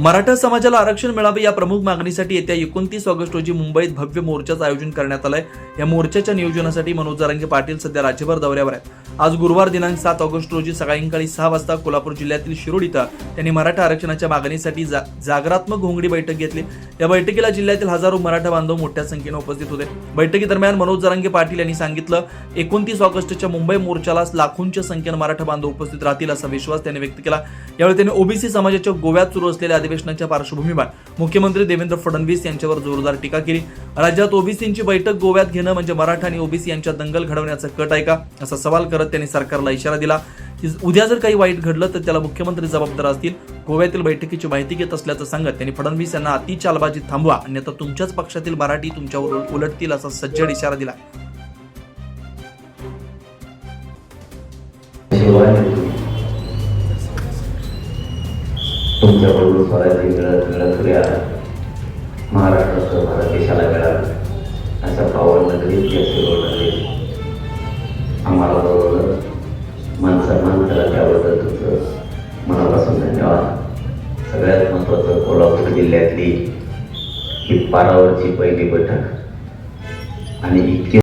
मराठा समाजाला आरक्षण मिळावे या प्रमुख मागणीसाठी येत्या एकोणतीस ऑगस्ट रोजी मुंबईत भव्य मोर्चाचं आयोजन करण्यात आलंय. या मोर्चाच्या नियोजनासाठी मनोज जरांगे पाटील सध्या राज्यभर दौऱ्यावर आहेत. आज गुरुवार दिनांक सात ऑगस्ट रोजी सायंकाळी सहा वाजता कोल्हापूर जिल्ह्यातील शिरोड इथं त्यांनी मराठा आरक्षणाच्या मागणीसाठी जा- जागरात्मक घोंगडी बैठक घेतली. या बैठकीला जिल्ह्यातील हजारो मराठा बांधव मोठ्या संख्येने उपस्थित होते. बैठकीदरम्यान मनोज जरांगे पाटील यांनी सांगितलं एकोणतीस ऑगस्टच्या मुंबई मोर्चाला लाखोंच्या संख्येनं मराठा बांधव उपस्थित राहतील असा विश्वास त्यांनी व्यक्त केला. यावेळी त्यांनी ओबीसी समाजाच्या गोव्यात सुरू असलेल्या अधिवेशनाच्या पार्श्वभूमीवर मुख्यमंत्री देवेंद्र फडणवीस यांच्यावर जोरदार टीका केली. राज्यात ओबीसींची बैठक गोव्यात घेणं म्हणजे मराठा आणि ओबीसी यांच्या दंगल घडवण्याचा कट आहे का? असा सवाल करत त्यांनी सरकारला इशारा दिला. उद्या जर काही वाईट घडलं तर त्याला मुख्यमंत्री जबाबदार असतील. गोव्यातील बैठकीची माहिती घेत असल्याचं सांगत त्यांनी फडणवीस यांना अति चालबाजी थांबवा अन्यथा तुमच्याच पक्षातील मराठी तुमच्यावर उलटतील असा सज्जड इशारा दिला. तुमच्याकडून स्वराज्य मिळत मिळत या महाराष्ट्रासह भारत देशाला मिळालं. अशा पावन नगरीत या आहे आम्हाला बरोबर मान सन्मान केला त्याबद्दल तुमचं मनापासून धन्यवाद. सगळ्यात महत्त्वाचं कोल्हापूर जिल्ह्यातली ही पारावरची पहिली बैठक. आणि इतकी